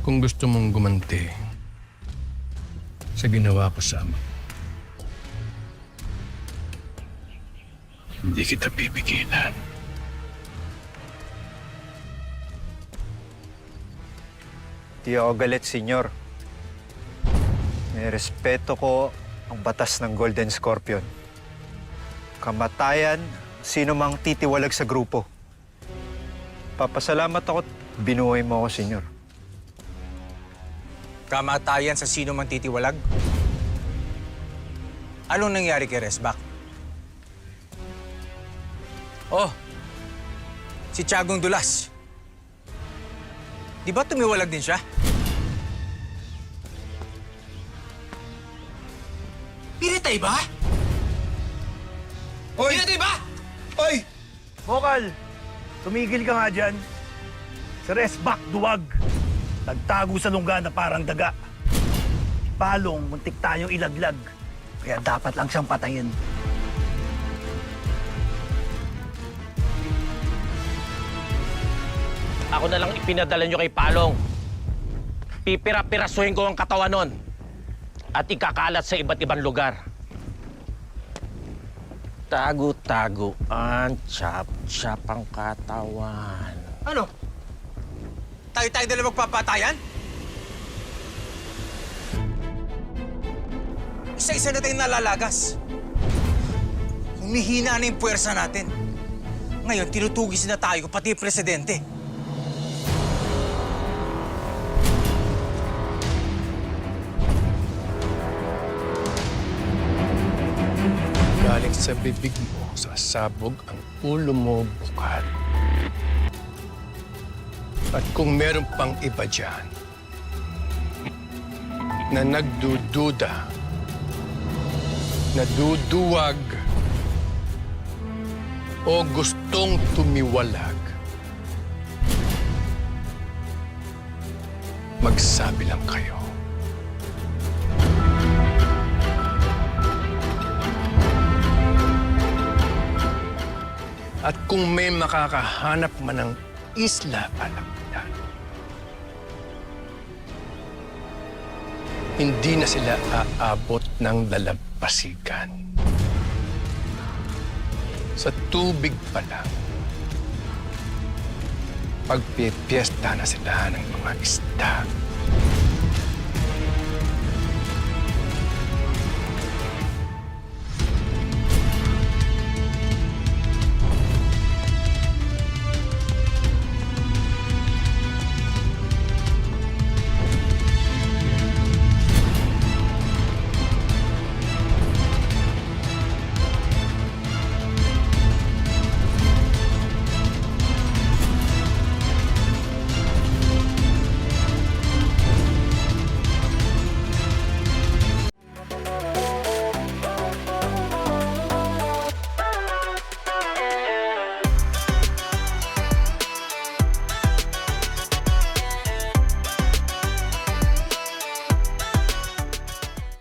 Kung gusto mong gumanti sa ginawa ko sa ama, hindi kita pipigilan. Di ako galit, senyor. May respeto ko ang batas ng Golden Scorpion. Kamatayan, sino mang titiwalag sa grupo. Papasalamat ako at binuhay mo ako, senyor. Kamatayan sa sino man titiwalag? Anong nangyari kay Resbak? Oh, si Tiagong Dulas. Di ba tumiwalag din siya? Pinatay ba? Hoy! Pinatay ba? Hoy! Bokal, tumigil ka nga dyan. Si Resbak duwag. Nagtago sa lungga na parang daga. Palong, muntik tayong ilaglag. Kaya dapat lang siyang patayin. Ako na lang ipinadala nyo kay Palong. Pipira-pirasuhin ko ang katawan nun. At ikakalat sa iba't ibang lugar. Tago-taguan, chap-chap ang katawan. Ano? Tayo-tayo na lang magpapatayan? Isa-isa na tayong nalalagas. Humihina na yung puwersa natin. Ngayon, tinutugis na tayo, pati presidente. Galing sa bibig mo, sasabog ang ulo mo bukal. At kung meron pang iba dyan na nagdududa, naduduwag, o gustong tumiwalag, magsabi lang kayo. At kung may makakahanap man ng isla hindi na sila aabot ng lalampasigan. Sa tubig pa lang, pagpipiesta na sila ng mga isda.